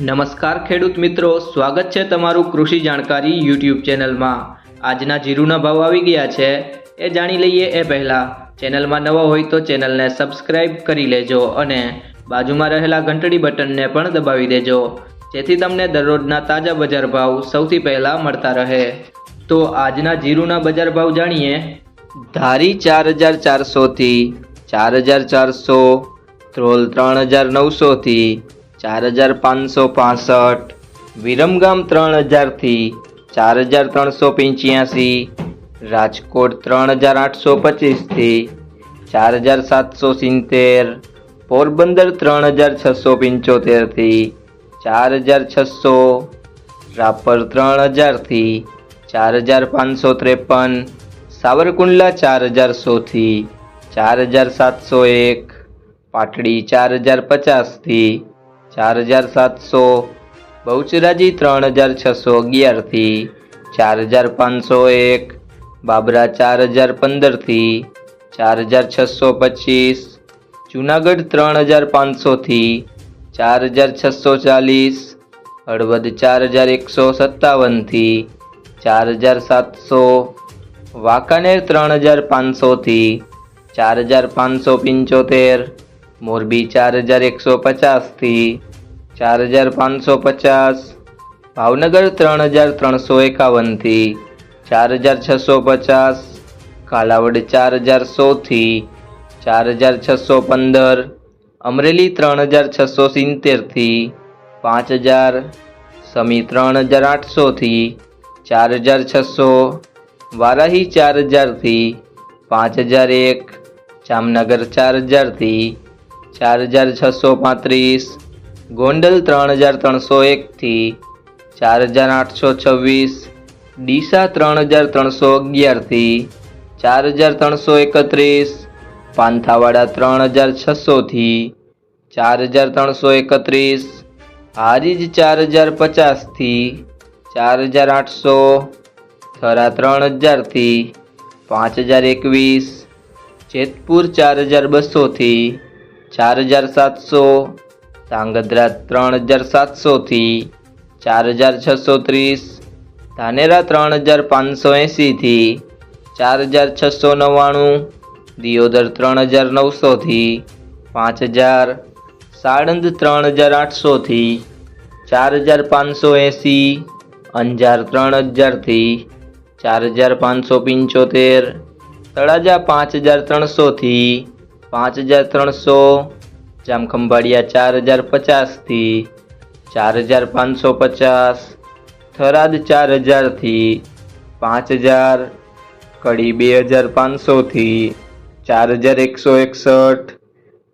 નમસ્કાર ખેડૂત મિત્રો, સ્વાગત છે તમારું કૃષિ જાણકારી યુટ્યુબ ચેનલમાં. આજના જીરુના ભાવ આવી ગયા છે, એ જાણી લઈએ એ પહેલાં. ચેનલમાં નવા હોય તો ચેનલને સબસ્ક્રાઇબ કરી લેજો અને બાજુમાં રહેલા ઘંટડી બટનને પણ દબાવી દેજો, જેથી તમને દરરોજના તાજા બજાર ભાવ સૌથી પહેલાં મળતા રહે. તો આજના જીરુના બજાર ભાવ જાણીએ. ધારી ચાર હજાર ચારસોથી ચાર હજાર ચારસો ત્રણ હજાર નવસોથી ચાર હજાર પાંચસો પાસઠ. વિરમગામ ત્રણ હજારથી ચાર હજાર ત્રણસો પંચ્યાસી. રાજકોટ ત્રણ હજાર આઠસો પચીસથી ચાર હજાર સાતસો સિત્તેર. પોરબંદર ત્રણ હજાર છસો પંચોતેરથી ચાર હજાર છસો. રાપર ત્રણ હજારથી ચાર હજાર પાંચસો ત્રેપન. સાવરકુંડલા ચાર હજાર સોથી ચાર હજાર સાતસો એક. પાટડી ચાર હજાર પચાસથી ચાર હજાર સાતસો, બહુચરાજી ત્રણ હજાર છસો અગિયારથી, ચાર હજાર પાંચસો એક, બાબરા ચાર હજાર પંદરથી, ચાર હજાર છસો પચીસ, જુનાગઢ ત્રણ હજાર પાંચસોથી, ચાર હજાર છસો ચાલીસ, હળવદ ચાર હજાર એકસો સત્તાવનથી, ચાર હજાર સાતસો, વાંકાનેર ત્રણ હજાર પાંચસોથી, ચાર હજાર પાંચસો પંચોતેર મોરબી ચાર હજાર એકસો પચાસથી ચાર હજાર પાંચસો પચાસ, ભાવનગર ત્રણ હજાર ત્રણસો એકાવનથી ચાર હજાર છસો પચાસ, કાલાવડ ચાર હજાર સોથી ચાર હજાર છસો પંદર, અમરેલી ત્રણ હજાર છસો સિત્તેરથી પાંચ હજાર, સમી ત્રણ હજાર આઠસોથી ચાર હજાર છસો, વારાહી ચાર હજારથી પાંચ હજાર એક, જામનગર ચાર હજારથી ચાર હજાર છસો પાંત્રીસ, ગોંડલ ત્રણ હજાર ત્રણસો એકથી ચાર હજાર આઠસો છવ્વીસ, ડીસા ત્રણ હજાર ત્રણસો અગિયારથી ચાર હજાર ત્રણસો એકત્રીસ, પાંથાવાડા ત્રણ હજાર છસોથી ચાર હજાર ત્રણસો એકત્રીસ, હારીજ ચાર હજાર પચાસથી ચાર હજાર આઠસો, થરા ત્રણ હજારથી પાંચ હજાર એકવીસ, જેતપુર ચાર હજાર બસોથી ચાર હજાર સાતસો ધાંગધ્રા ત્રણ હજાર સાતસોથી ચાર હજાર છસો ત્રીસ, ધાનેરા ત્રણ હજાર પાંચસો એંસીથી ચાર હજાર છસો નવ્વાણું, દિયોદર ત્રણ હજાર નવસોથી પાંચ હજાર, સાણંદ ત્રણ હજાર આઠસોથી ચાર હજાર પાંચસો એંસી, અંજાર ત્રણ હજારથી ચાર હજાર પાંચસો પંચોતેર, તળાજા પાંચ હજાર ત્રણસોથી પાંચ હજાર ત્રણસો જામખંભાળિયા ચાર હજાર પચાસથી ચાર હજાર પાંચસો પચાસ, થરાદ ચાર હજારથી પાંચ હજાર, કડી બે હજાર પાંચસોથી ચાર હજાર એકસો એકસઠ,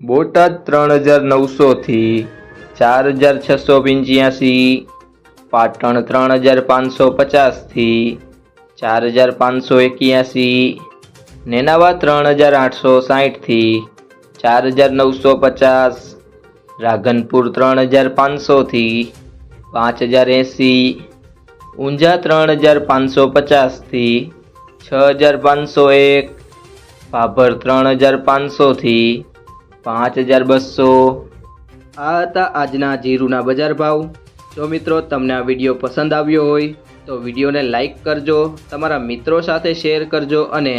બોટાદ ત્રણ હજાર નવસોથી ચાર હજાર છસો પંચ્યાસી, પાટણ ત્રણ હજાર પાંચસો પચાસથી ચાર હજાર પાંચસો એક્યાસી નેનાવા ત્રણ હજાર આઠસો સાહીઠથી ચાર હજાર નવસો પચાસ રાધનપુર ત્રણ હજાર પાંચસોથી પાંચ હજાર એંસી, ઊંઝા ત્રણ હજાર પાંચસો પચાસથી છ હજાર પાંચસો એક, ભાભર ત્રણ હજાર પાંચસોથી પાંચ હજાર બસો. આ હતા આજના જીરુના બજાર ભાવ. જો મિત્રો તમને આ વીડિયો પસંદ આવ્યો હોય તો વિડીયોને લાઈક કરજો, તમારા મિત્રો સાથે શેર કરજો અને